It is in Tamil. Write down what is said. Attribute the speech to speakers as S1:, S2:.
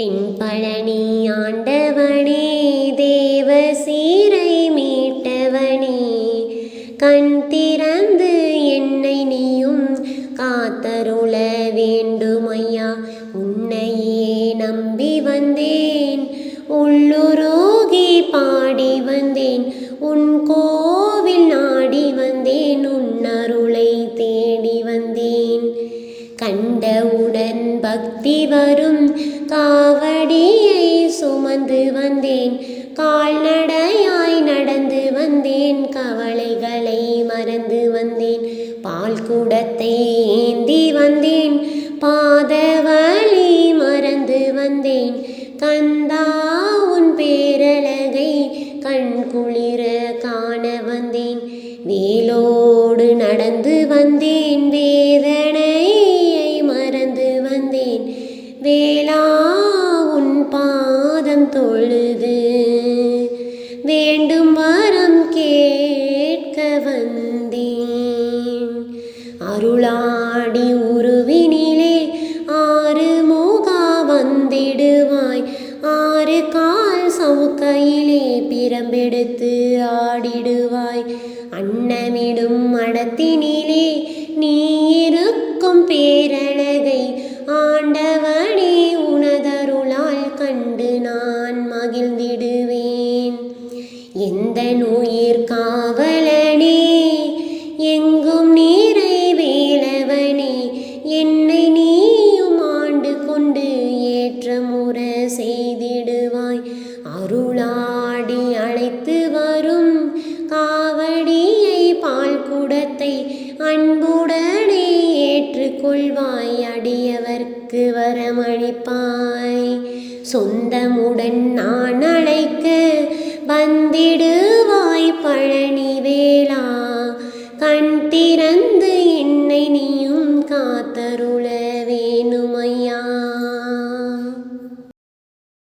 S1: தென்பழனி ஆண்டவனே தேவ சீரை மீட்டவனே. கண் திறந்து என்னை நீயும் காத்தருள வேண்டுமையா. உன்னையே நம்பி வந்தேன் உள்ளுரோகி பாடி வந்தேன் உன் கோவில் நாடி வந்தேன் உன் அருளை தேடி வந்தேன். கண்டவுடன் பக்தி வரும் காவடியை சுமந்து வந்தேன். கால்நடையாய் நடந்து வந்தேன். கவலைகளை மறந்து வந்தேன். பால் கூடத்தை ஏந்தி வந்தேன். பாதவழி மறந்து வந்தேன். கந்தா உன் பேரழகை கண் குளிர காண வந்தேன். வேலோடு நடந்து வந்தேன். தொழுது. வேண்டும் வரம் கேட்க வந்தேன். அருளாடி உருவினிலே ஆறு முகா வந்திடுவாய். ஆறு கால் சவுக்கையிலே பிரம்பெடுத்து ஆடிடுவாய். அன்னமிடும் மடத்தினிலே நீ இருக்கும் பேர மகிழ்ந்திடுவேன் எந்த நோயிற் காவலனே எங்கும் நீரை வேலவனே என்னை நீயும் ஆண்டு கொண்டு ஏற்றமுற செய்திடுவாய். அருளாடி அழைத்து வரும் காவடியை பால் குடத்தை அன்புடன் எனக்கு வரமளிப்பாய். சொந்தமுடன் நான் அழைத்து வந்திடுவாய் பழனி வேளா. கண் திறந்து என்னை நீயும் காத்தருள்